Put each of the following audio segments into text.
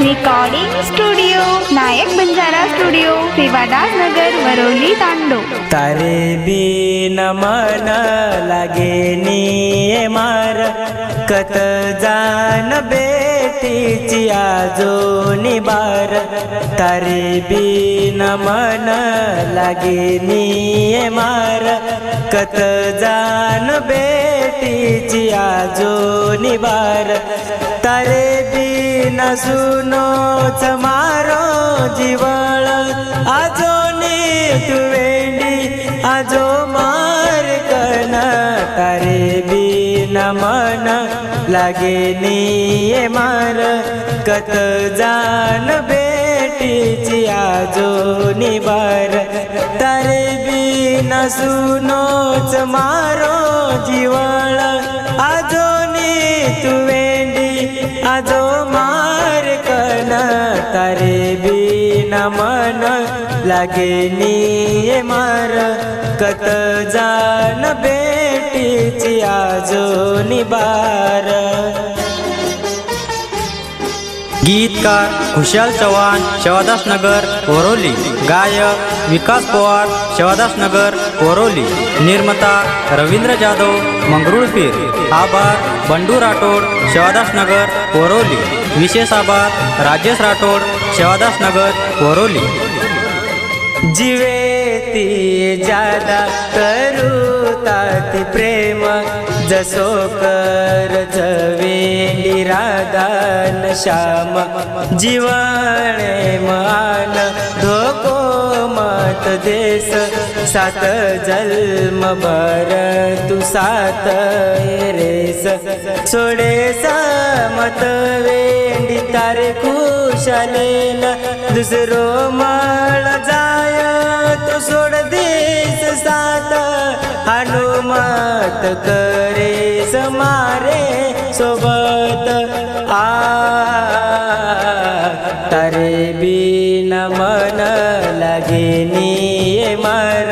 Recording studio Nayak Banjara studio Sevadas Nagar Varvali तांडो तारे बिन मन लागे निये मार कत जान बेटीची आजोनी बार. तारे बिन मन लागे निये मार कत जान बेटीची आजोनी बार. तारे बिन सुनोच मारो जीवळ. आजोनी तू तुवेंडी आजो मार कन तारे न मन. लागे निये मार कत जान बेटीची आजो निबार तारे सुनो सुनोच मारो जीवळ. आजोनी तू तुवेंडी आजो तारे बिन मन लागे निये मार. कत जान बेटीची आजो निबार. गीतकार खुशाल चव्हाण शवादास नगर वरोली गायक विकास पवार शवादास नगर वरोली निर्माता रवींद्र जाधव मंगरुळपीर आभार बंडू राठोड शवादास नगर वरोली विशेष आभार राजेश राठोड शवादास नगर वरोली जिवे ती जादा करू ताती प्रेम जसो कर जवेली राधान श्याम जीवाणे मान धोको मत देस सात जन्म भर तू सात रेस. सोडे मत वेंडी तारे खुशालेल दुसरो माळ जाय तू सोड देस सात. हनुमत करे समारे सोबत बिन मन लागे मर मार।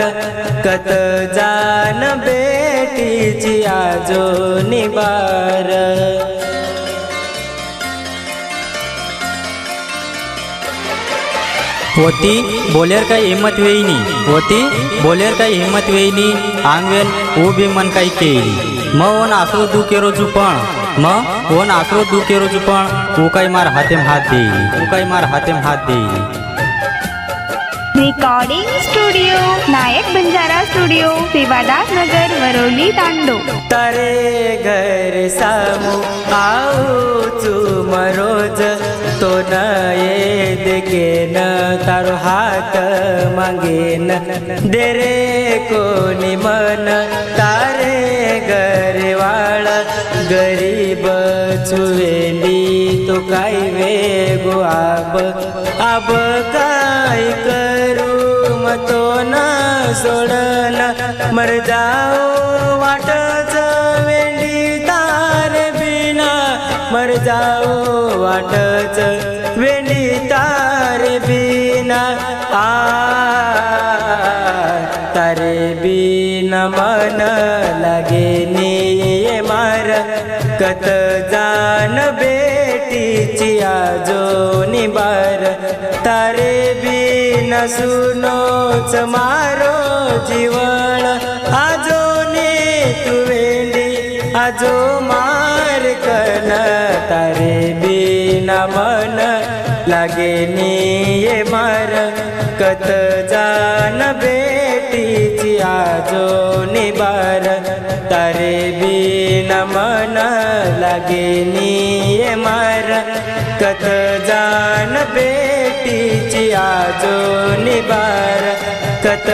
कत जान बेटीची आजो निबार। होती बोलेर काही हिंमत वेईनी होती बोलेर काही हिंमत वेईनी आंगवेल उभी मन काही केली? मग ओन आसरो दू केरो चुपण मग ओन आसरो दू केरो चुपण ऊ काही मार हातेम हात देईली ऊ काही मार हातेम हात देईली recording studio Nayak Banjara studio Sevadas Nagar Varvali तांडो तारे घर सामू आऊ तो न ये देखे देखेन तारो हात मागेन न। देरे कोणी मन तारे घर वाळ गरीब चुवेली तो काय वेगो आब। आब काय करू मतो न सोडन जाओ वाटच वेंडी तार बिना आ तारे बिना मन लागे ने मार कत जान बेटीची आजो निबार तारे बिन सुनोच मारो जीवळ आजो ने तू वेंडी आजो मा तारे बिना मन लागे ये मर कत जान बेटीची आजो निबार। तारे बिना मन लागे ये मर कत जान बेटीची आजो निबार। कत